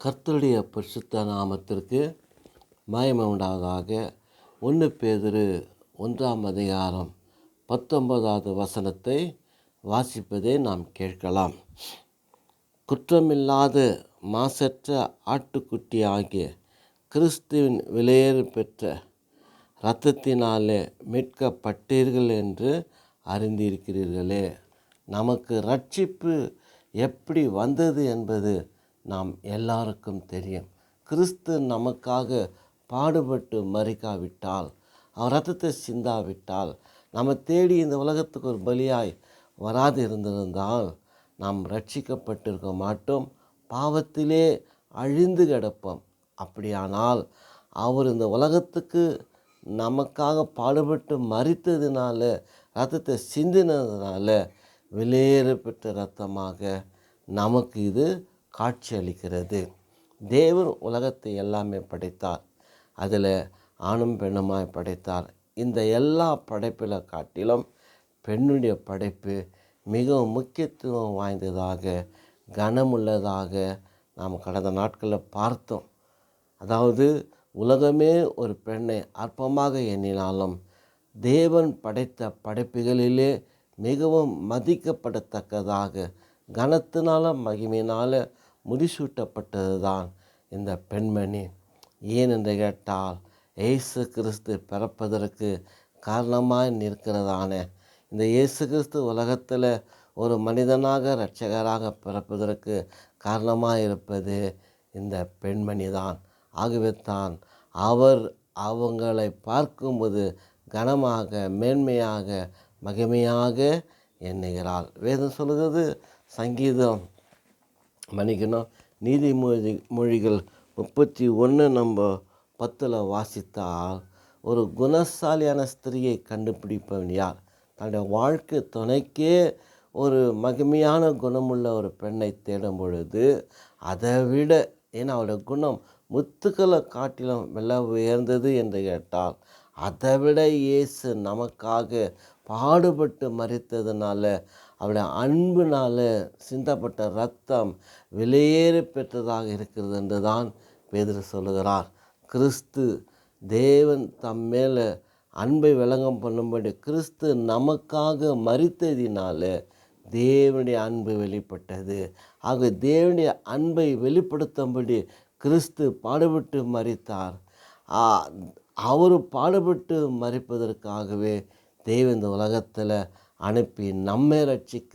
கர்த்தருடைய பரிசுத்த நாமத்திற்கு மயமை உண்டாவதாக ஒன்று பேதிரு ஒன்றாம் அதிகாரம் பத்தொன்பதாவது வசனத்தை வாசிப்பதை நாம் கேட்கலாம். குற்றமில்லாத மாசற்ற ஆட்டுக்குட்டி ஆகிய கிறிஸ்துவின் விலையேறு பெற்ற இரத்தத்தினாலே மீட்கப்பட்டீர்கள் என்று அறிந்திருக்கிறீர்களே. நமக்கு ரட்சிப்பு எப்படி வந்தது என்பது நாம் எல்லாருக்கும் தெரியும். கிறிஸ்து நமக்காக பாடுபட்டு மறிக்காவிட்டால் அவர் ரத்தத்தை சிந்தாவிட்டால் நம்ம தேடி இந்த உலகத்துக்கு ஒரு பலியாய் வராது இருந்திருந்தால் நாம் ரட்சிக்கப்பட்டிருக்க மாட்டோம் பாவத்திலே அழிந்து கிடப்போம். அப்படியானால் அவர் இந்த உலகத்துக்கு நமக்காக பாடுபட்டு மறித்ததுனால ரத்தத்தை சிந்தினதுனால வெளியேற பெற்ற ரத்தமாக நமக்கு இது காட்சியளிக்கிறது. தேவன் உலகத்தை எல்லாமே படைத்தார். அதில் ஆணும் பெண்ணுமாய் படைத்தார். இந்த எல்லா படைப்பில் காட்டிலும் பெண்ணுடைய படைப்பு மிகவும் முக்கியத்துவம் வாய்ந்ததாக கனமுள்ளதாக நாம் கடந்த நாட்களில் பார்த்தோம். அதாவது உலகமே ஒரு பெண்ணை அற்பமாக எண்ணினாலும் தேவன் படைத்த படைப்புகளிலே மிகவும் மதிக்கப்படத்தக்கதாக கனத்தினால மகிமையினால் முடிசூட்டப்பட்டது தான் இந்த பெண்மணி. ஏன் என்று கேட்டால் இயேசு கிறிஸ்து பிறப்பதற்கு காரணமாக நிற்கிறதான? இந்த இயேசு கிறிஸ்து உலகத்தில் ஒரு மனிதனாக இரட்சகராக பிறப்பதற்கு காரணமாக இருப்பது இந்த பெண்மணி தான் ஆகவே தான் அவர் அவங்களை பார்க்கும்போது கனமாக மேன்மையாக மகிமையாக எண்ணுகிறாள் வேதம் சொல்கிறது சங்கீதம் மன்னிக்கணும். நீதிமொழி மொழிகள் முப்பத்தி ஒன்று நம்ம பத்தில் வாசித்தால் ஒரு குணசாலியான ஸ்திரியை கண்டுபிடிப்பவன் யார்? தன்னுடைய வாழ்க்கை துணைக்கே ஒரு மகிமையான குணமுள்ள ஒரு பெண்ணை தேடும் பொழுது அதை விட ஏன்னா அவருடைய குணம் முத்துக்களை காட்டிலும் வில உயர்ந்தது என்று கேட்டால் அதை விட இயேசு நமக்காக பாடுபட்டு மறித்ததுனால அவருடைய அன்பினால் சிந்தப்பட்ட ரத்தம் வெளியேற பெற்றதாக இருக்கிறது என்று தான் பேதர் சொல்லுகிறார். கிறிஸ்து தேவன் தம் மேலே அன்பை விளங்கம் பண்ணும்படி கிறிஸ்து நமக்காக மறித்ததினால தேவனுடைய அன்பு வெளிப்பட்டது. ஆக தேவனுடைய அன்பை வெளிப்படுத்தும்படி கிறிஸ்து பாடுபட்டு மறித்தார் அவர் பாடுபட்டு மறிப்பதற்காகவே தேவன் இந்த உலகத்தில் அனுப்பி நம்மை ரட்சிக்க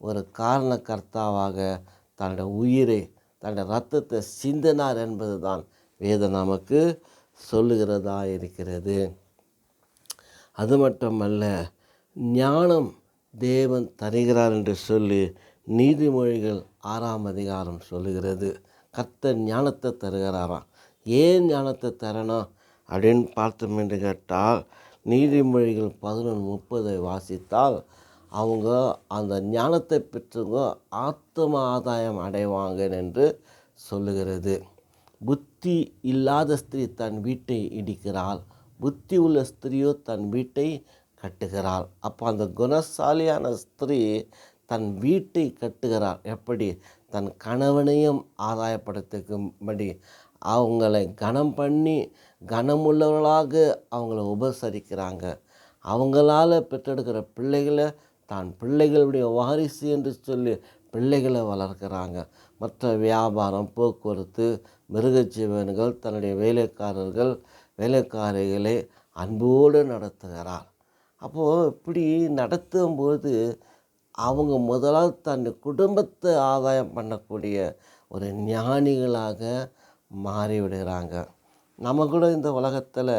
ஒரு காரண கர்த்தாவாக தன்னுடைய உயிரை தன்னுடைய ரத்தத்தை சிந்தினார் என்பது தான் வேதம் நமக்கு சொல்லுகிறதா இருக்கிறது. அது மட்டுமல்ல ஞானம் தேவன் தருகிறார் என்று சொல்லி நீதிமொழிகள் ஆறாம் அதிகாரம் சொல்லுகிறது. கர்த்த ஞானத்தை தருகிறாராம் ஏன் ஞானத்தை தரணும் அப்படின்னு பார்த்தோம் என்று கேட்டால் நீதிமொழிகள் பதினொன்று முப்பதை வாசித்தால் அவங்க அந்த ஞானத்தை பெற்றவங்க ஆத்ம ஆதாயம் அடைவாங்க என்று சொல்லுகிறது. புத்தி இல்லாத ஸ்திரீ தன் வீட்டை இடிக்கிறாள். புத்தி உள்ள ஸ்திரீயோ தன் வீட்டை கட்டுகிறாள். அப்போ அந்த குணசாலியான ஸ்திரீ தன் வீட்டை கட்டுகிறாள். எப்படி? தன் கணவனையும் ஆதாயப்படுத்திக்கும்படி அவங்களை கனம் பண்ணி கனமுள்ளவர்களாக அவங்கள உபசரிக்கிறாங்க. அவங்களால் பெற்றெடுக்கிற பிள்ளைகளை தான் பிள்ளைகளுடைய வாரிசு என்று சொல்லி பிள்ளைகளை வளர்க்குறாங்க. மற்ற வியாபாரம் போக்குவரத்து மிருகஜீவன்கள் தன்னுடைய வேலைக்காரர்கள் வேலைக்காரிகளை அன்போடு நடத்துகிறார். அப்போது இப்படி நடத்தும்போது அவங்க முதலாவது தன் குடும்பத்தை ஆதாயம் பண்ணக்கூடிய ஒரு ஞானிகளாக மாறிவிடுகிறாங்க நம்ம கூட இந்த உலகத்தில்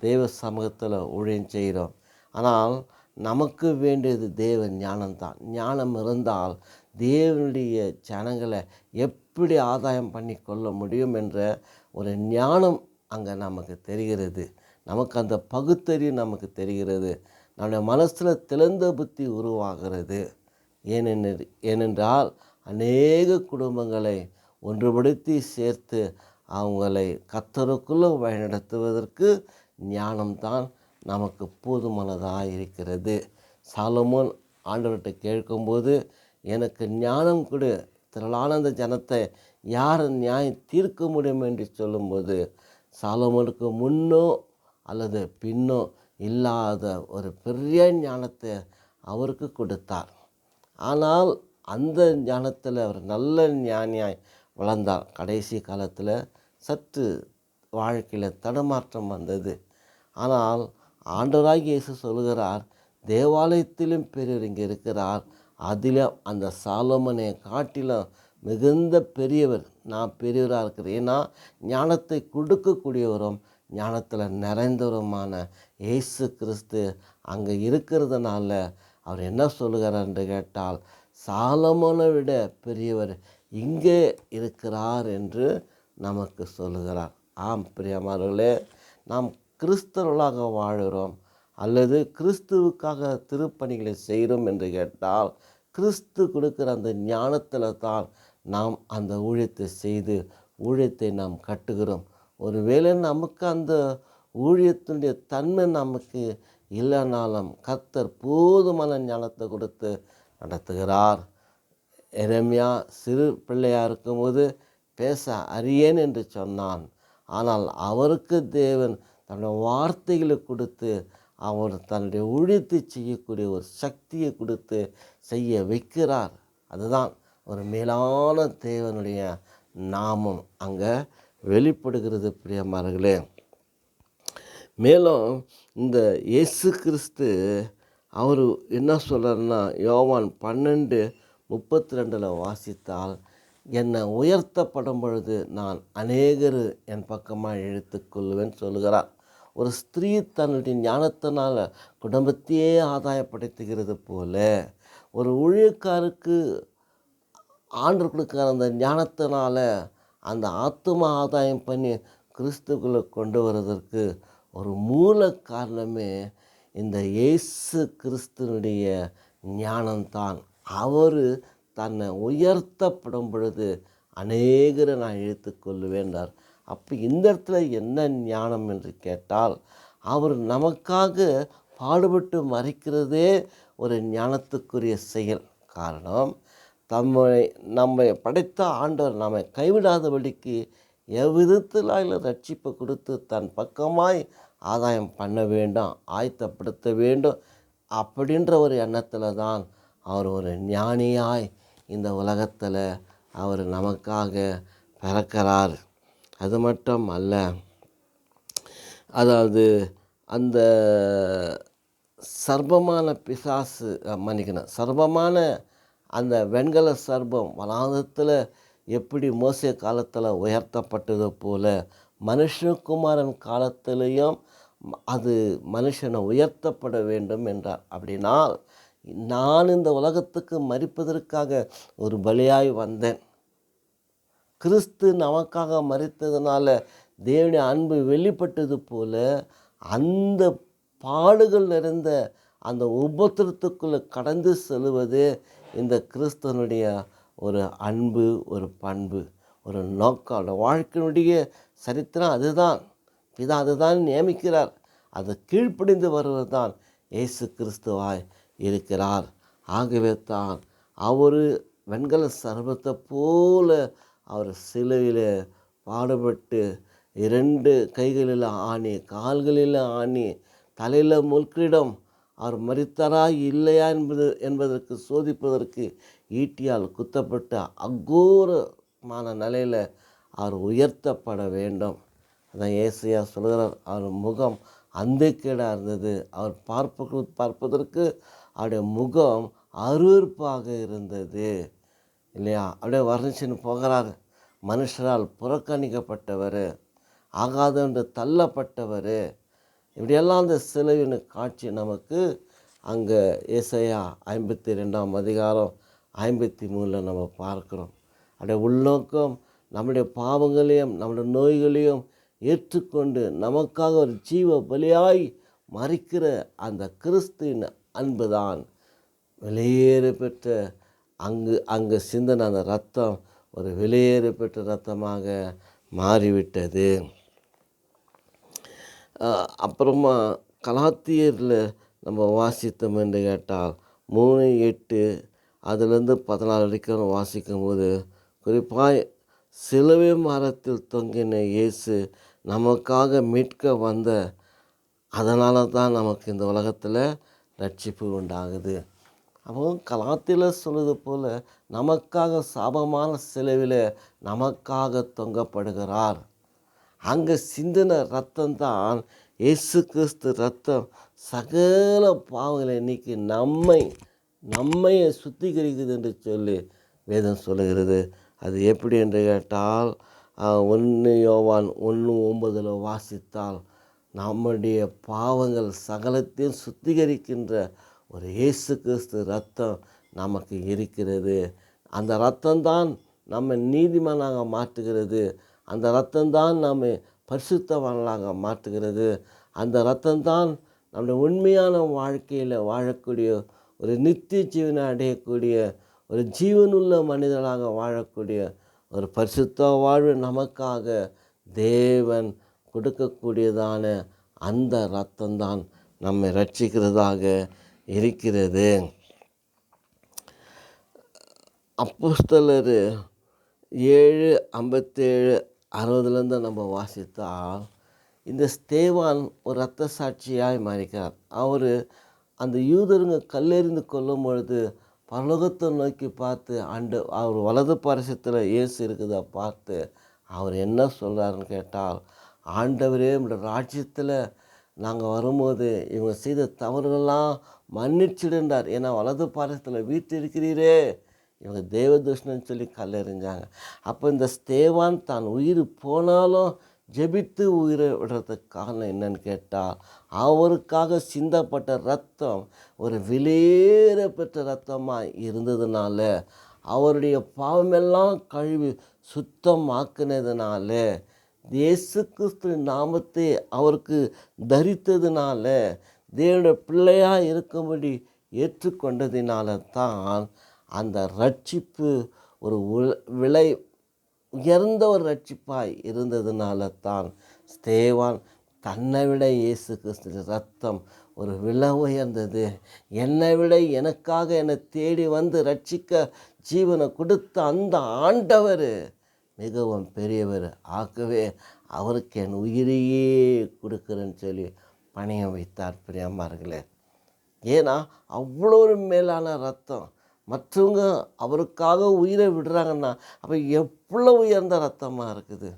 தெய்வ சமூகத்தில் ஊழியம் செய்கிறோம் ஆனால் நமக்கு வேண்டியது தேவ ஞானம்தான். ஞானம் இருந்தால் தேவனுடைய ஜனங்களை எப்படி ஆதாயம் பண்ணி கொள்ள முடியும் என்ற ஒரு ஞானம் அங்கே நமக்கு தெரிகிறது. நமக்கு அந்த பகுத்தறிவு நமக்கு தெரிகிறது. நம்முடைய மனசில் திறந்த புத்தி உருவாகிறது. ஏனென்று ஏனென்றால் அநேக குடும்பங்களை ஒன்றுபடுத்தி சேர்த்து அவங்களை கத்தருக்குள்ளே வழிநடத்துவதற்கு ஞானம்தான் நமக்கு போதுமானதாக இருக்கிறது. சாலமோன் ஆண்டவர்கிட்ட கேட்கும்போது எனக்கு ஞானம் கொடு. திரளான அந்த ஜனத்தை யார் நியாயம் தீர்க்க முடியும்? என்று சொல்லும்போது சாலமோனுக்கு முன்னோ அல்லது பின்னோ இல்லாத ஒரு பெரிய ஞானத்தை அவருக்கு கொடுத்தார். ஆனால் அந்த ஞானத்தில் அவர் நல்ல ஞானியாய் வளர்ந்தார். கடைசி காலத்தில் சற்று வாழ்க்கையில் தடுமாற்றம் வந்தது. ஆனால் ஆண்டவராகி இயேசு சொல்கிறார் தேவாலயத்திலும் பெரியவர் இங்கே இருக்கிறார். அதிலும் அந்த சாலமனை காட்டிலும் மிகுந்த பெரியவர். நான் பெரியவராக இருக்கிறேன். ஏன்னா ஞானத்தை கொடுக்கக்கூடியவரும் ஞானத்தில் நிறைந்தவருமான இயேசு கிறிஸ்து அங்கே இருக்கிறதுனால அவர் என்ன சொல்லுகிறார் என்று கேட்டால் சாலமனை விட பெரியவர் இங்கே இருக்கிறார் என்று நமக்கு சொல்லுகிறார். ஆம் பிரியமானவர்களே நாம் கிறிஸ்தவர்களாக வாழ்கிறோம் அல்லது கிறிஸ்துவுக்காக திருப்பணிகளை செய்கிறோம் என்று கேட்டால் கிறிஸ்து கொடுக்குற அந்த ஞானத்தில் தான் நாம் அந்த ஊழியத்தை செய்து ஊழியத்தை நாம் கட்டுகிறோம். ஒருவேளை நமக்கு அந்த ஊழியத்தினுடைய தன்மை நமக்கு இல்லைனாலும் கர்த்தர் போதுமான ஞானத்தை கொடுத்து நடத்துகிறார். எரேமியா சிறு பிள்ளையாக இருக்கும்போது பேச அறியேன் என்று சொன்னான். ஆனால் அவருக்கு தேவன் தன்னுடைய வார்த்தைகளை கொடுத்து அவர் தன்னுடைய ஒழித்து செய்யக்கூடிய ஒரு சக்தியை கொடுத்து செய்ய வைக்கிறார். அதுதான் ஒரு மேலான தேவனுடைய நாமம். அங்கே வெளிப்படுகிறது பிரியமார்களே மேலும் இந்த இயேசு கிறிஸ்து அவர் என்ன சொல்கிறாருன்னா யோவான் பன்னெண்டு முப்பத்தி ரெண்டில் வாசித்தால் என்னை உயர்த்தப்படும் பொழுது நான் அநேகர் என் பக்கமாக இழுத்துக்கொள்வேன் சொல்லுகிறார். ஒரு ஸ்திரீ தன்னுடைய ஞானத்தினால் குடும்பத்தையே ஆதாயப்படுத்துகிறது போல ஒரு ஊழியக்காருக்கு ஆண்டு கொடுக்குற அந்த ஞானத்தினால் அந்த ஆத்தும ஆதாயம் பண்ணி கிறிஸ்துக்குள்ளே கொண்டு வர்றதற்கு ஒரு மூல காரணமே இந்த இயேசு கிறிஸ்துனுடைய ஞானம்தான். அவர் தன்னை உயர்த்தப்படும் பொழுது அநேகரை நான் இழுத்துக்கொள்ளுவேன்றார் அப்போ இந்த இடத்துல என்ன ஞானம் என்று கேட்டால் அவர் நமக்காக பாடுபட்டு மறைக்கிறதே ஒரு ஞானத்துக்குரிய செயல். காரணம் தம்மை நம்மை படைத்த ஆண்டவர் நம்மை கைவிடாதபடிக்கு எவ்விதத்தில் அதில் ரட்சிப்பை கொடுத்து தன் பக்கமாய் ஆதாயம் பண்ண வேண்டும் ஆயத்தப்படுத்த வேண்டும் அப்படின்ற ஒரு எண்ணத்தில் தான் அவர் ஒரு ஞானியாய் இந்த உலகத்தில் அவர் நமக்காக பிறக்கிறார். அது மட்டும் அல்ல அதாவது அந்த சர்பமான பிசாசு மன்னிக்கணும் சர்பமான அந்த வெண்கல சர்பம் வனாந்தத்தில் எப்படி மோசிய காலத்தில் உயர்த்தப்பட்டது போல் மனுஷகுமாரன் காலத்திலையும் அது மனுஷனை உயர்த்தப்பட வேண்டும் என்றார். அப்படினால் நான் இந்த உலகத்துக்கு மறிப்பதற்காக ஒரு பலியாய் வந்தேன். கிறிஸ்து நமக்காக மறித்ததுனால தேவனுடைய அன்பு வெளிப்பட்டது போல அந்த பாடுகள் நிறைந்த அந்த உபத்திரத்துக்குள்ளே கடந்து செல்வது இந்த கிறிஸ்தனுடைய ஒரு அன்பு ஒரு பண்பு ஒரு நோக்கம். அந்த வாழ்க்கையினுடைய சரித்திரம் அதுதான். பிதா அதுதான் நியமிக்கிறார். அது கீழ்ப்படிந்து வருவது தான் இயேசு கிறிஸ்துவாய். இருக்கிறார். ஆகவே தான் அவர் வெண்கல சர்வத்தை போல அவர் சிலுவையில் பாடுபட்டு இரண்டு கைகளில் ஆணி கால்களில் ஆணி தலையில் முல்கிடம் அவர் மறித்தாரா இல்லையா என்பது என்பதற்கு சோதிப்பதற்கு ஈட்டியால் குத்தப்பட்ட அகோரமான நிலையில் அவர் உயர்த்தப்பட வேண்டும். அதான் ஏசையா சொல்கிறார் அவர் முகம் அந்தக்கேடாக இருந்தது. அவர் பார்ப்ப பார்ப்பதற்கு அவருடைய முகம் அருவருப்பாக இருந்தது. இல்லையா? அப்படியே வர்ணிச்சுன்னு போகிறார் மனுஷரால் புறக்கணிக்கப்பட்டவர். ஆகாதவன்று தள்ளப்பட்டவர். இப்படியெல்லாம் அந்த சிலுவின் காட்சி நமக்கு அங்கே இசையா ஐம்பத்தி ரெண்டாம் அதிகாரம் ஐம்பத்தி மூணில் நம்ம பார்க்குறோம். அப்படியே உள்நோக்கம் நம்முடைய பாவங்களையும் நம்முடைய நோய்களையும் ஏற்றுக்கொண்டு நமக்காக ஒரு ஜீவ பலியாய் மறிக்கிற அந்த கிறிஸ்துவின் அன்புதான். வெளியேறு பெற்ற அங்கு அங்கு சிந்தின அந்த ரத்தம் ஒரு வெளியேறு பெற்ற ரத்தமாக மாறிவிட்டது. அப்புறமா கலாத்தியரில் நம்ம வாசித்தோம் என்று கேட்டால் மூணு எட்டு அதுலேருந்து பதினாலு வரைக்கும் வாசிக்கும்போது குறிப்பாக சிலுவை மரத்தில் தொங்கின இயேசு நமக்காக மீட்க வந்த அதனால தான் நமக்கு இந்த உலகத்தில் ரட்சிப்பு உண்டாகுது. அப்போ கலாத்தில் சொல்வது போல் நமக்காக சாபமான செலவில் நமக்காக தொங்கப்படுகிறார். அங்கே சிந்தின ரத்தம் தான் இயேசு கிறிஸ்து ரத்தம். சகல பாவங்களை நீக்கி நம்மை நம்மை சுத்திகரிக்குது என்று சொல்லி வேதம் சொல்லுகிறது. அது எப்படி என்று கேட்டால் ஒன்று யோவான் ஒன்று ஒன்பதில் வாசித்தால் நம்முடைய பாவங்கள் சகலத்தையும் சுத்திகரிக்கின்ற ஒரு இயேசு கிறிஸ்து ரத்தம் நமக்கு இருக்கிறது. அந்த ரத்தம்தான் நம்ம நீதிமானாக மாற்றுகிறது. அந்த ரத்தம்தான் நம்ம பரிசுத்தவான்களாக மாற்றுகிறது. அந்த ரத்தம்தான் நம்முடைய உண்மையான வாழ்க்கையில் வாழக்கூடிய ஒரு நித்திய ஜீவனை அடையக்கூடிய ஒரு ஜீவனுள்ள மனிதனாக வாழக்கூடிய ஒரு பரிசுத்த வாழ்வு நமக்காக தேவன் கொடுக்கக்கூடியதான அந்த ரத்தம்தான் நம்மை ரட்சிக்கிறதாக இருக்கிறது. அப்போஸ்தலர் ஏழு ஐம்பத்தேழு அறுபதுலேருந்து நம்ம வாசித்தால் இந்த ஸ்தேவான் ஒரு ரத்த சாட்சியாய் மாறிக்கிறார். அவர் அந்த யூதருங்க கல்லெறிந்து கொள்ளும் பொழுது பரலோகத்தை நோக்கி பார்த்து அண்டு அவர் வலது பரிசத்தில் இயேசு இருக்குதா பார்த்து அவர் என்ன சொல்கிறாருன்னு கேட்டால் ஆண்டவரே உங்களோட ராஜ்யத்தில் நாங்கள் வரும்போது இவங்க செய்த தவறுகள்லாம் மன்னிச்சிடுன்றார் ஏன்னா வலது பாரத்தில் வீட்டு இருக்கிறீரே இவங்க தேவதுஷ்ணன்னு சொல்லி கல்லெறிஞ்சாங்க. அப்போ இந்த ஸ்தேவான் தான் உயிர் போனாலும் ஜெபித்து உயிரை விடுறதுக்கு காரணம் என்னன்னு கேட்டால் அவருக்காக சிந்தப்பட்ட ரத்தம் ஒரு விலையேற பெற்ற ரத்தமாக இருந்ததுனால அவருடைய பாவமெல்லாம் கழுவி சுத்தமாக்குனதுனால இயேசு கிறிஸ்து நாமத்தை அவருக்கு தரித்ததுனால தேவனுடைய பிள்ளையாக இருக்கும்படி ஏற்றுக்கொண்டதினால தான் அந்த ரட்சிப்பு ஒரு விலை உயர்ந்த ஒரு ரட்சிப்பாய் இருந்ததுனால தான் ஸ்தேவான் தன்னை விட இயேசு கிறிஸ்து ரத்தம் ஒரு விலை உயர்ந்தது. என்னை விட எனக்காக என்னை தேடி வந்து ரட்சிக்க ஜீவனை கொடுத்த அந்த ஆண்டவர் மிகவும் பெரியவர். ஆகவே அவருக்கு என் உயிரையே கொடுக்குறேன்னு சொல்லி பணியம் வைத்தார் பிரியமார்களே. ஏன்னா அவ்வளோ ஒரு மேலான ரத்தம். மற்றவங்க அவருக்காக உயிரை விடுறாங்கன்னா அப்போ எவ்வளோ உயர்ந்த ரத்தமாக இருக்குது?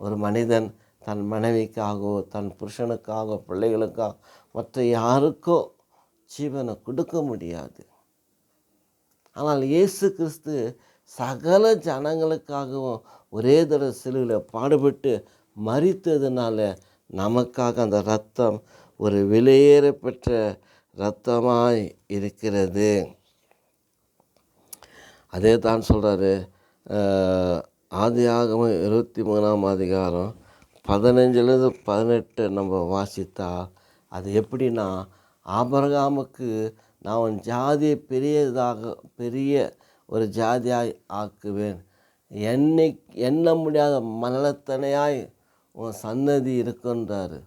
ஒரு மனிதன் தன் மனைவிக்காகவோ தன் புருஷனுக்காக பிள்ளைகளுக்காக மற்ற யாருக்கோ ஜீவனை கொடுக்க முடியாது. ஆனால் இயேசு கிறிஸ்து சகல ஜனங்களுக்காகவும் ஒரே தடவை சிலுவையில் பாடுபட்டு மறித்ததுனால நமக்காக அந்த ரத்தம் ஒரு விலையேற பெற்ற இரத்தமாய் இருக்கிறது. அதே தான் சொல்கிறாரு ஆதி ஆகமம் இருபத்தி மூணாம் அதிகாரம் பதினஞ்சுலேருந்து பதினெட்டு நம்ம வாசித்தா அது எப்படின்னா ஆபரகாமுக்கு நான் உன் ஜாதியை பெரியதாக பெரிய ஒரு ஜாதியாய் ஆக்குவேன். என்னை எண்ண முடியாத மனத்தனையாய் உன் சன்னதி இருக்குன்றார்.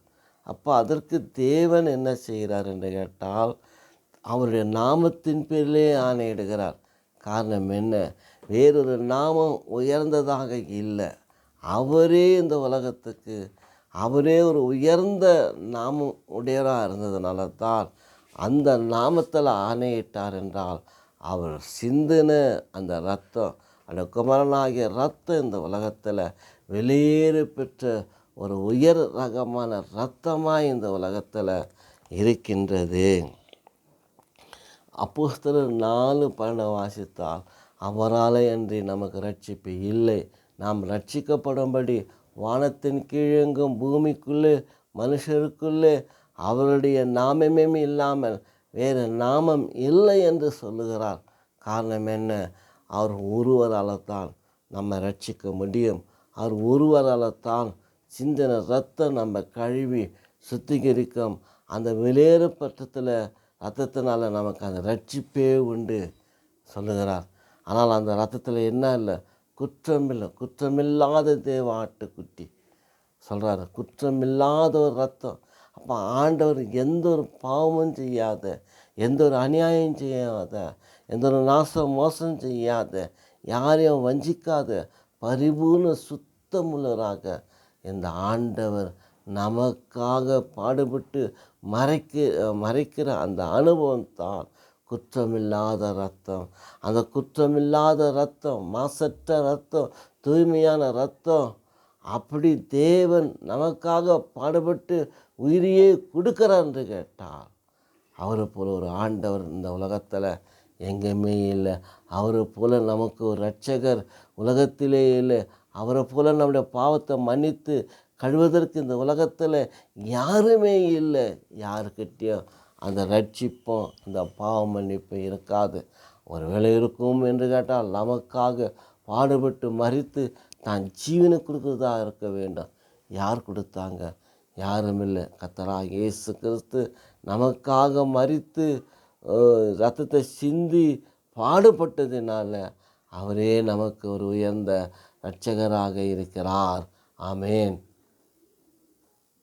அப்போ அதற்கு தேவன் என்ன செய்கிறார் என்று கேட்டால் அவருடைய நாமத்தின் பேரிலே ஆணையிடுகிறார். காரணம் என்ன? வேறொரு நாமம் உயர்ந்ததாக இல்லை. அவரே இந்த உலகத்துக்கு அவரே ஒரு உயர்ந்த நாமம் உடையவராக இருந்ததுனால தான் அந்த நாமத்தில் ஆணையிட்டார் என்றால் அவர் சிந்தின அந்த ரத்தம் அந்த குமரனாகிய ரத்தம் இந்த உலகத்தில் வெளியேறு பெற்ற ஒரு உயர் ரகமான ரத்தமாக இந்த உலகத்தில் இருக்கின்றது. அப்போஸ்தலர் நாலு பன்னெண்டு வாசித்தால் அவராலே அன்றி நமக்கு ரட்சிப்பு இல்லை. நாம் ரட்சிக்கப்படும்படி வானத்தின் கீழெங்கும் பூமிக்குள்ளே மனுஷருக்குள்ளே அவருடைய நாமமே இல்லாமல் வேறு நாமம் இல்லை என்று சொல்லுகிறார். காரணம் என்ன? அவர் ஒருவரால் தான் நம்ம ரட்சிக்க முடியும். அவர் ஒருவரால் தான் சிந்தனை ரத்தம் நம்ம கழுவி சுத்திகரிக்கும். அந்த வெளியேறு பட்டத்தில் ரத்தத்தினால் நமக்கு அந்த ரட்சிப்பே உண்டு சொல்லுகிறார். ஆனால் அந்த ரத்தத்தில் என்ன இல்லை? குற்றமில்லை. குற்றமில்லாத தேவ ஆட்டுக்குட்டி சொல்கிறாரு குற்றமில்லாத ஒரு ரத்தம். அப்போ ஆண்டவர் எந்த ஒரு பாவமும் செய்யாத எந்த ஒரு அநியாயம் செய்யாத எந்த ஒரு நாசம் மோசம் செய்யாத யாரையும் வஞ்சிக்காத பரிபூர்ண சுத்தமுள்ளவராக இந்த ஆண்டவர் நமக்காக பாடுபட்டு மறைக்க மறைக்கிற அந்த அனுபவம் தான் குற்றமில்லாத ரத்தம். அந்த குற்றமில்லாத ரத்தம் மாசற்ற ரத்தம் தூய்மையான ரத்தம். அப்படி தேவன் நமக்காக பாடுபட்டு உயிரையே கொடுக்குறான்னு என்று கேட்டால் அவரை போல் ஒரு ஆண்டவர் இந்த உலகத்தில் எங்கேயுமே இல்லை. அவரை போல் நமக்கு ஒரு ரட்சகர் உலகத்திலே இல்லை. அவரை போல் நம்முடைய பாவத்தை மன்னித்து கழுவதற்கு இந்த உலகத்தில் யாருமே இல்லை. யாருக்கிட்டேயும் அந்த ரட்சிப்பும் அந்த பாவ மன்னிப்பும் இருக்காது. ஒருவேளை இருக்கும் என்று கேட்டால் நமக்காக பாடுபட்டு மறித்து தான் ஜீவனை கொடுக்குறதா இருக்க வேண்டும். யார் கொடுத்தாங்க? யாரும் இல்லை கத்தராக இயேசு கிறிஸ்து நமக்காக மறித்து ரத்தத்தை சிந்தி பாடுபட்டதினால அவரே நமக்கு ஒரு உயர்ந்த இரட்சகராக இருக்கிறார். ஆமேன்.